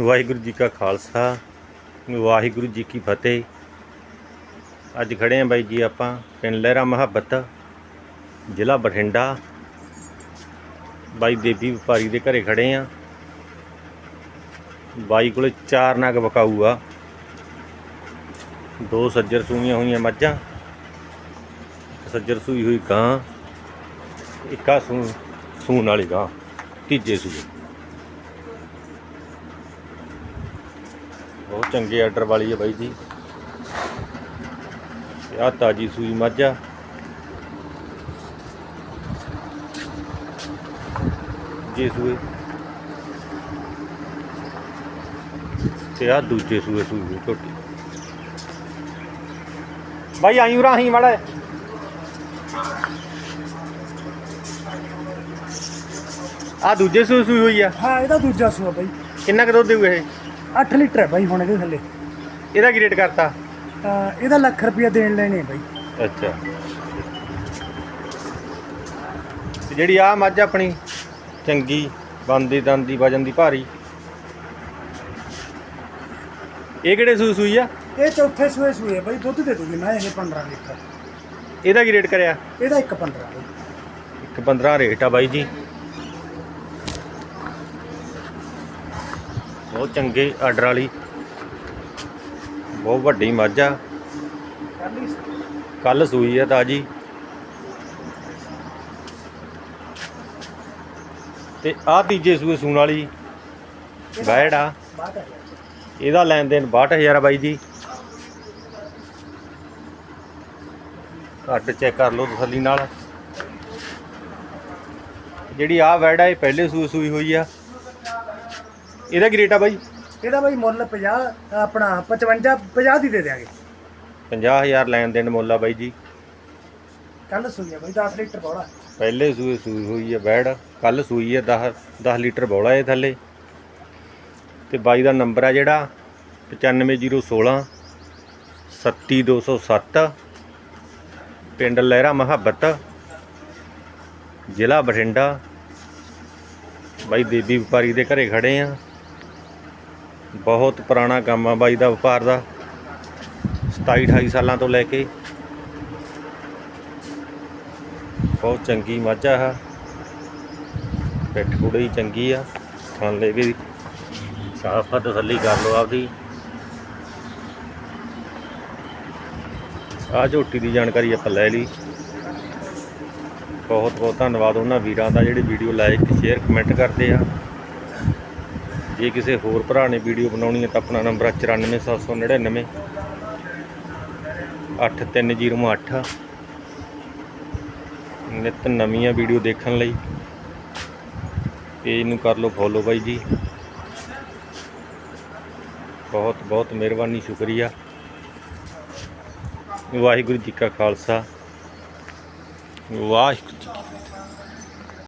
ਵਾਹਿਗੁਰੂ ਜੀ ਕਾ ਖਾਲਸਾ, ਵਾਹਿਗੁਰੂ ਜੀ ਕੀ ਫਤਿਹ। ਅੱਜ ਖੜੇ ਆਂ ਬਾਈ ਜੀ ਆਪਾਂ, ਪਿੰਡ ਲਹਿਰਾ ਮੁਹੱਬਤ, ਜ਼ਿਲ੍ਹਾ ਬਠਿੰਡਾ। ਬਾਈ ਦੇਵੀ ਵਪਾਰੀ ਦੇ ਘਰੇ ਖੜੇ ਆਂ ਬਾਈ ਕੋਲੇ ਚਾਰ ਨਗ ਵਕਾਊ ਆ। ਦੋ ਸੱਜਰ ਸੂਈਆਂ ਹੋਈਆਂ ਮੱਝਾਂ, ਸੱਜਰ ਸੂਈ ਹੋਈ ਗਾਂ, ਇੱਕਾ ਸੂ, ਸੂਣ ਵਾਲੀ ਗਾਂ, ਤੀਜੇ ਸੂਈ ਬਹੁਤ ਚੰਗੇ ਆਰਡਰ ਵਾਲੀ ਹੈ ਬਾਈ ਜੀ। ਆਹ ਤਾਜੀ ਸੂਈ ਮੱਝ। ਆ ਜੇ ਸੂਏ ਤੇ ਆ ਦੂਜੇ ਸੂਏ ਸੂਈ ਝੋਟੀ। ਬਾਈ ਆਈ ਉਰਾ ਹੀ ਮੜਾ ਆ ਦੂਜੇ ਸੂਏ ਸੂਈ ਹੋਈ ਆ। ਹਾਂ ਇਹਦਾ ਦੂਜਾ ਸੂਆ ਬਾਈ। ਕਿੰਨਾ ਕੁ ਦੁੱਧ ਦੇਊ ਇਹ? 8 ਲੀਟਰ ਹੈ ਬਾਈ ਹੁਣ ਇਹਦੇ ਥੱਲੇ। ਇਹਦਾ ਕੀ ਰੇਟ ਕਰਤਾ? ਤਾਂ ਇਹਦਾ ਲੱਖ ਰੁਪਇਆ ਦੇਣ ਲੈਣੇ ਬਾਈ। ਅੱਛਾ। ਤੇ ਜਿਹੜੀ ਆ ਮੱਝ ਆਪਣੀ ਚੰਗੀ ਬੰਦੀ ਦੰਦੀ ਵਜਨ ਦੀ ਭਾਰੀ। ਇਹ ਕਿਹੜੇ ਸੂਈ ਸੂਈ ਆ? ਇਹ ਚੌਥੇ ਸੂਏ ਸੂਏ ਆ ਬਾਈ ਦੁੱਧ ਦੇ ਦੂਗੀ ਮੈਂ ਇਹ 15 ਲੀਟਰ। ਇਹਦਾ ਕੀ ਰੇਟ ਕਰਿਆ? ਇਹਦਾ ਇੱਕ 15 ਬਾਈ। ਇੱਕ 15 ਰੇਟ ਆ ਬਾਈ ਜੀ। ਬਹੁਤ ਚੰਗੇ ਆਰਡਰ ਵਾਲੀ। ਬਹੁਤ ਵੱਡੀ ਮੱਝ ਆ। ਕੱਲ ਸੂਈ ਆ ਤਾਜੀ। ਤੇ ਆ ਤੀਜੇ ਸੂਏ ਸੂਣ ਵਾਲੀ ਬੈੜ ਆ। ਇਹਦਾ ਲੈਣ ਦੇਣ 62000 ਆ ਬਾਈ ਜੀ। ਘੱਟ ਚੈੱਕ ਕਰ ਲਓ ਤਸੱਲੀ ਨਾਲ। ਜਿਹੜੀ ਆ ਵੈੜ ਆ, ਇਹ ਪਹਿਲੇ ਸੂਏ ਸੂਈ ਹੋਈ ਆ। ਇਹਦਾ ਕੀ ਰੇਟ ਆ ਬਾਈ? ਇਹਦਾ ਬਾਈ ਮੁੱਲ 50 ਆਪਣਾ 55 50 ਦੀ ਦੇ ਦਿਆਂਗੇ। 50000 ਲੈਣ ਦੇਣ ਮੁੱਲ ਆ ਬਾਈ ਜੀ। ਕੱਲ ਸੂਈ ਆ ਬਾਈ 10 ਲੀਟਰ ਬੋਲਾ ਪਹਿਲੇ ਸੂਏ ਸੂਈ ਹੋਈ ਹੈ ਬੈੜ ਕੱਲ ਸੂਈ ਹੈ 10 10 ਲੀਟਰ ਬੌਲਾ ਇਹ ਥੱਲੇ। ਤੇ ਬਾਈ ਦਾ ਨੰਬਰ ਆ ਜਿਹੜਾ 95016 37207 ਪਿੰਡ ਲਹਿਰਾ ਮੁਹੱਬਤ ਜ਼ਿਲ੍ਹਾ ਬਠਿੰਡਾ। ਬਾਈ ਦੇਵੀ ਵਪਾਰੀ ਦੇ ਘਰੇ ਖੜੇ ਆ। ਬਹੁਤ ਪੁਰਾਣਾ ਕੰਮ ਆ ਬਾਈ ਦਾ ਵਪਾਰ ਦਾ। 27 28 ਸਾਲਾਂ ਤੋਂ ਲੈ ਕੇ। ਬਹੁਤ ਚੰਗੀ ਮੱਝ ਆ ਆਹ ਪਿੱਠ ਪੂੜੀ ਚੰਗੀ ਆ ਥਾਲੇ ਵੀ ਸਾਫ਼ ਆ, ਤਸੱਲੀ ਕਰ ਲਓ ਆਪਦੀ। ਆ ਝੋਟੀ ਦੀ ਜਾਣਕਾਰੀ ਆਪਾਂ ਲੈ ਲਈ। ਬਹੁਤ ਬਹੁਤ ਧੰਨਵਾਦ ਉਹਨਾਂ ਵੀਰਾਂ ਦਾ ਜਿਹੜੇ ਵੀਡੀਓ ਲਾਈਕ ਸ਼ੇਅਰ, ਕਮੈਂਟ ਕਰਦੇ ਆ। ਜੇ ਕਿਸੇ ਹੋਰ ਭਰਾ ਨੇ ਵੀਡੀਓ ਬਣਾਉਣੀ ਹੈ ਤਾਂ ਆਪਣਾ ਨੰਬਰ ਆ 94799 83008 ਨਿਤ ਨਵੀਆਂ ਵੀਡੀਓ ਦੇਖਣ ਲਈ ਪੇਜ ਨੂੰ ਕਰ ਲਓ ਫੋਲੋ ਬਾਈ ਜੀ। ਬਹੁਤ ਬਹੁਤ ਮਿਹਰਬਾਨੀ, ਸ਼ੁਕਰੀਆ। ਵਾਹਿਗੁਰੂ ਜੀ ਕਾ ਖਾਲਸਾ। ਵਾਹਿਗੁਰੂ ਜੀ ਕੀ ਫਤਿਹ।